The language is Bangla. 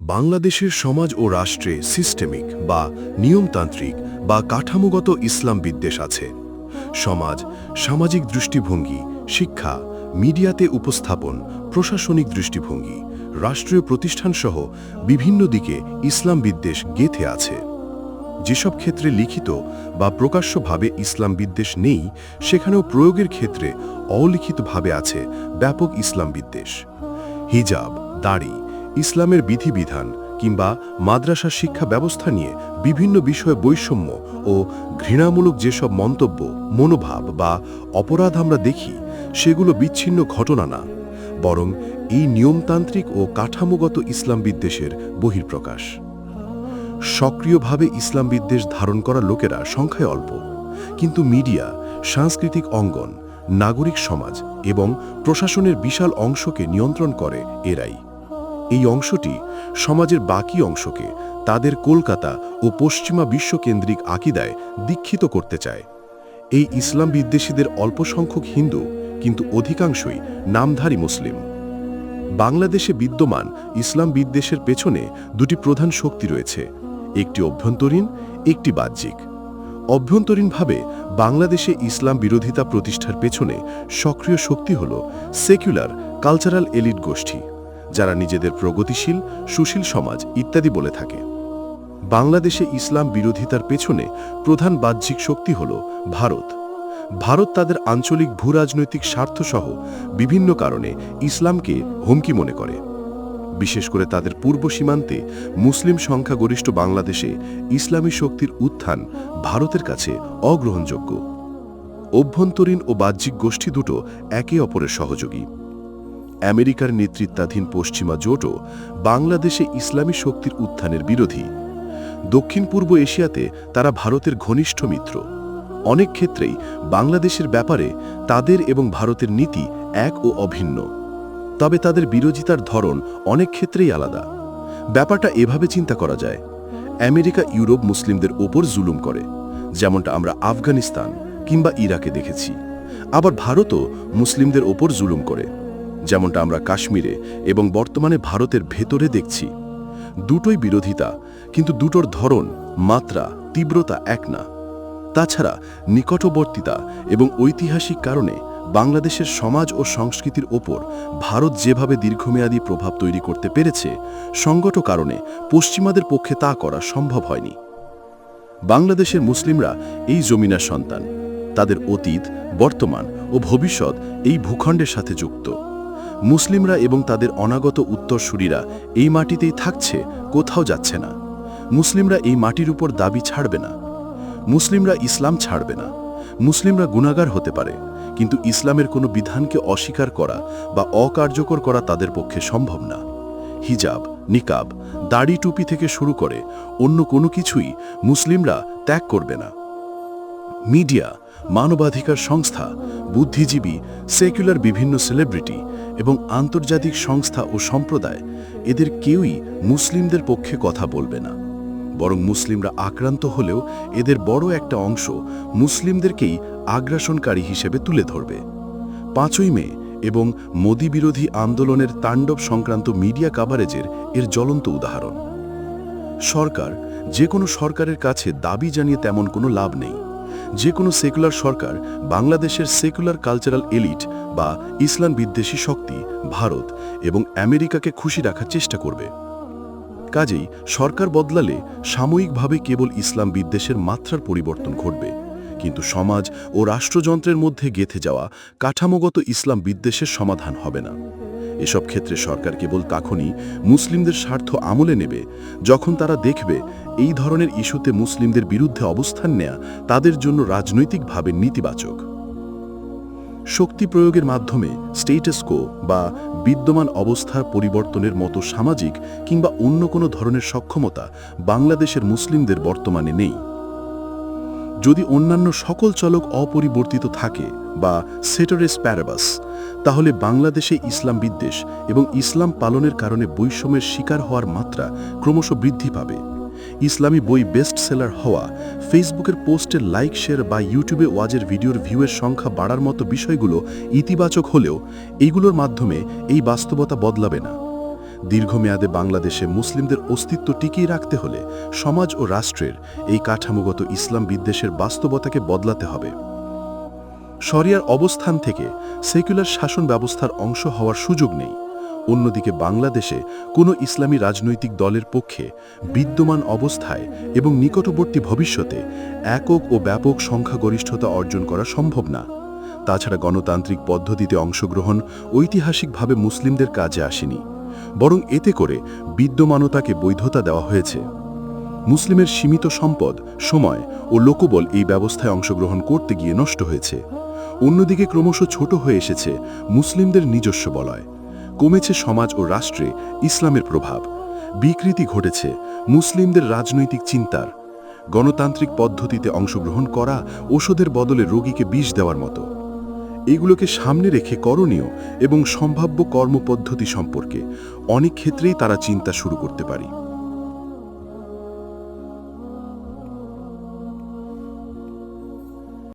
বাংলাদেশের সমাজ ও রাষ্ট্রে সিস্টেমিক বা নিয়মতান্ত্রিক বা কাঠামোগত ইসলাম বিদ্বেষ আছে। সমাজ, সামাজিক দৃষ্টিভঙ্গি, শিক্ষা, মিডিয়াতে উপস্থাপন, প্রশাসনিক দৃষ্টিভঙ্গি, রাষ্ট্রীয় প্রতিষ্ঠানসহ বিভিন্ন দিকে ইসলাম বিদ্বেষ গেথে আছে। যেসব ক্ষেত্রে লিখিত বা প্রকাশ্যভাবে ইসলাম বিদ্বেষ নেই, সেখানেও প্রয়োগের ক্ষেত্রে অলিখিতভাবে আছে ব্যাপক ইসলাম বিদ্বেষ। হিজাব, দাড়ি ইসলামের বিধিবিধান কিংবা মাদ্রাসা শিক্ষা ব্যবস্থা নিয়ে বিভিন্ন বিষয়ে বৈষম্য ও ঘৃণামূলক যেসব মন্তব্য, মনোভাব বা অপরাধ আমরা দেখি, সেগুলো বিচ্ছিন্ন ঘটনা না, বরং এই নিয়মতান্ত্রিক ও কাঠামোগত ইসলাম বিদ্বেষের বহির্প্রকাশ সক্রিয়ভাবে ইসলাম বিদ্বেষ ধারণ করা লোকেরা সংখ্যায় অল্প, কিন্তু মিডিয়া, সাংস্কৃতিক অঙ্গন, নাগরিক সমাজ এবং প্রশাসনের বিশাল অংশকে নিয়ন্ত্রণ করে এরাই। এই অংশটি সমাজের বাকি অংশকে তাদের কলকাতা ও পশ্চিমা বিশ্বকেন্দ্রিক আকিদায় দীক্ষিত করতে চায়। এই ইসলাম বিদ্বেষীদের অল্প সংখ্যক হিন্দু, কিন্তু অধিকাংশই নামধারী মুসলিম। বাংলাদেশে বিদ্যমান ইসলাম বিদ্বেষের পেছনে দুটি প্রধান শক্তি রয়েছে, একটি অভ্যন্তরীণ, একটি বাহ্যিক। অভ্যন্তরীণভাবে বাংলাদেশে ইসলাম বিরোধিতা প্রতিষ্ঠার পেছনে সক্রিয় শক্তি হল সেকুলার কালচারাল এলিট গোষ্ঠী। যারা নিজেদের প্রগতিশীল, সুশীল সমাজ ইত্যাদি বলে থাকে। বাংলাদেশে ইসলাম বিরোধিতার পেছনে প্রধান বাহ্যিক শক্তি হল ভারত। ভারত তাদের আঞ্চলিক ভূরাজনৈতিক স্বার্থসহ বিভিন্ন কারণে ইসলামকে হুমকি মনে করে। বিশেষ করে তাদের পূর্ব সীমান্তে মুসলিম সংখ্যাগরিষ্ঠ বাংলাদেশে ইসলামী শক্তির উত্থান ভারতের কাছে অগ্রহণযোগ্য। অভ্যন্তরীণ ও বাহ্যিক গোষ্ঠী দুটো একে অপরের সহযোগী। আমেরিকার নেতৃত্বাধীন পশ্চিমা জোটও বাংলাদেশে ইসলামী শক্তির উত্থানের বিরোধী। দক্ষিণ পূর্ব এশিয়াতে তারা ভারতের ঘনিষ্ঠ মিত্র। অনেক ক্ষেত্রেই বাংলাদেশের ব্যাপারে তাদের এবং ভারতের নীতি এক ও অভিন্ন। তবে তাদের বিরোধিতার ধরন অনেক ক্ষেত্রেই আলাদা। ব্যাপারটা এভাবে চিন্তা করা যায়। আমেরিকা ইউরোপ মুসলিমদের ওপর জুলুম করে, যেমনটা আমরা আফগানিস্তান কিংবা ইরাকে দেখেছি। আবার ভারতও মুসলিমদের ওপর জুলুম করে। যেমনটা আমরা কাশ্মীরে এবং বর্তমানে ভারতের ভেতরে দেখছি। দুটোই বিরোধিতা, কিন্তু দুটোর ধরন, মাত্রা, তীব্রতা এক না। তাছাড়া নিকটবর্তিতা এবং ঐতিহাসিক কারণে বাংলাদেশের সমাজ ও সংস্কৃতির ওপর ভারত যেভাবে দীর্ঘমেয়াদী প্রভাব তৈরি করতে পেরেছে, সঙ্গত কারণে পশ্চিমাদের পক্ষে তা করা সম্ভব হয়নি। বাংলাদেশের মুসলিমরা এই জমিনার সন্তান। তাদের অতীত, বর্তমান ও ভবিষ্যৎ এই ভূখণ্ডের সাথে যুক্ত। মুসলিমরা এবং তাদের অনাগত উত্তরসূরিরা এই মাটিতেই থাকছে, কোথাও যাচ্ছে না। মুসলিমরা এই মাটির উপর দাবি ছাড়বে না। মুসলিমরা ইসলাম ছাড়বে না। মুসলিমরা গুণাগার হতে পারে, কিন্তু ইসলামের কোনো বিধানকে অস্বীকার করা বা অকার্যকর করা তাদের পক্ষে সম্ভব না। হিজাব, নিকাব, দাড়ি টুপি থেকে শুরু করে অন্য কোনো কিছুই মুসলিমরা ত্যাগ করবে না। মিডিয়া মানবাধিকার সংস্থা, বুদ্ধিজীবী, সেকুলার বিভিন্ন সেলিব্রিটি এবং আন্তর্জাতিক সংস্থা ও সম্প্রদায় এদের কেউই মুসলিমদের পক্ষে কথা বলবে না। বরং মুসলিমরা আক্রান্ত হলেও এদের বড় একটা অংশ মুসলিমদেরকেই আগ্রাসনকারী হিসেবে তুলে ধরবে। পাঁচই মে এবং মোদি বিরোধী আন্দোলনের তাণ্ডব সংক্রান্ত মিডিয়া কাভারেজের এর জ্বলন্ত উদাহরণ। সরকার, যে কোনো সরকারের কাছে দাবি জানিয়ে তেমন কোনো লাভ নেই। যে কোনো সেকুলার সরকার, বাংলাদেশের সেকুলার কালচারাল এলিট বা ইসলাম বিদ্বেষী শক্তি, ভারত এবং আমেরিকাকে খুশি রাখার চেষ্টা করবে। কাজেই সরকার বদলালে সাময়িকভাবে কেবল ইসলাম বিদ্বেষের মাত্রার পরিবর্তন ঘটবে। কিন্তু সমাজ ও রাষ্ট্রযন্ত্রের মধ্যে গেথে যাওয়া কাঠামোগত ইসলাম বিদ্বেষের সমাধান হবে না। এসব ক্ষেত্রে সরকার কেবল তখনই মুসলিমদের স্বার্থ আমলে নেবে যখন তারা দেখবে এই ধরনের ইস্যুতে মুসলিমদের বিরুদ্ধে অবস্থান নেয়া তাদের জন্য রাজনৈতিকভাবে নেতিবাচক। শক্তি প্রয়োগের মাধ্যমে স্টেটাসকো বা বিদ্যমান অবস্থার পরিবর্তনের মতো সামাজিক কিংবা অন্য কোনো ধরনের সক্ষমতা বাংলাদেশের মুসলিমদের বর্তমানে নেই। যদি অন্যান্য সকল চলক অপরিবর্তিত থাকে বা সেটরেস প্যারাবাস, তাহলে বাংলাদেশে ইসলাম বিদ্বেষ এবং ইসলাম পালনের কারণে বৈষম্যের শিকার হওয়ার মাত্রা ক্রমশ বৃদ্ধি পাবে। ইসলামী বই বেস্ট সেলার হওয়া ফেসবুকের পোস্টের লাইক শেয়ার বা ইউটিউবে ওয়াজের ভিডিওর ভিউয়ের সংখ্যা বাড়ার মতো বিষয়গুলো ইতিবাচক হলেও এইগুলোর মাধ্যমে এই বাস্তবতা বদলাবে না। দীর্ঘমেয়াদে বাংলাদেশে মুসলিমদের অস্তিত্ব টিকিয়ে রাখতে হলে সমাজ ও রাষ্ট্রের এই কাঠামোগত ইসলাম বিদ্বেষের বাস্তবতাকে বদলাতে হবে। শরিয়ার অবস্থান থেকে সেকুলার শাসন ব্যবস্থার অংশ হওয়ার সুযোগ নেই। অন্যদিকে বাংলাদেশে কোনো ইসলামী রাজনৈতিক দলের পক্ষে বিদ্যমান অবস্থায় এবং নিকটবর্তী ভবিষ্যতে একক ও ব্যাপক সংখ্যাগরিষ্ঠতা অর্জন করা সম্ভব না। তাছাড়া গণতান্ত্রিক পদ্ধতিতে অংশগ্রহণ ঐতিহাসিকভাবে মুসলিমদের কাজে আসেনি, বরং এতে করে বিদ্যমানতাকে বৈধতা দেওয়া হয়েছে। মুসলিমের সীমিত সম্পদ, সময় ও লোকবল এই ব্যবস্থায় অংশগ্রহণ করতে গিয়ে নষ্ট হয়েছে। অন্যদিকে ক্রমশ ছোট হয়ে এসেছে মুসলিমদের নিজস্ব বলয়। কমেছে সমাজ ও রাষ্ট্রে ইসলামের প্রভাব। বিকৃতি ঘটেছে মুসলিমদের রাজনৈতিক চিন্তার। গণতান্ত্রিক পদ্ধতিতে অংশগ্রহণ করা ওষুধের বদলে রোগীকে বিষ দেওয়ার মতো। এগুলোকে সামনে রেখে করণীয় এবং সম্ভাব্য কর্মপদ্ধতি সম্পর্কে অনেক ক্ষেত্রেই তারা চিন্তা শুরু করতে পারি।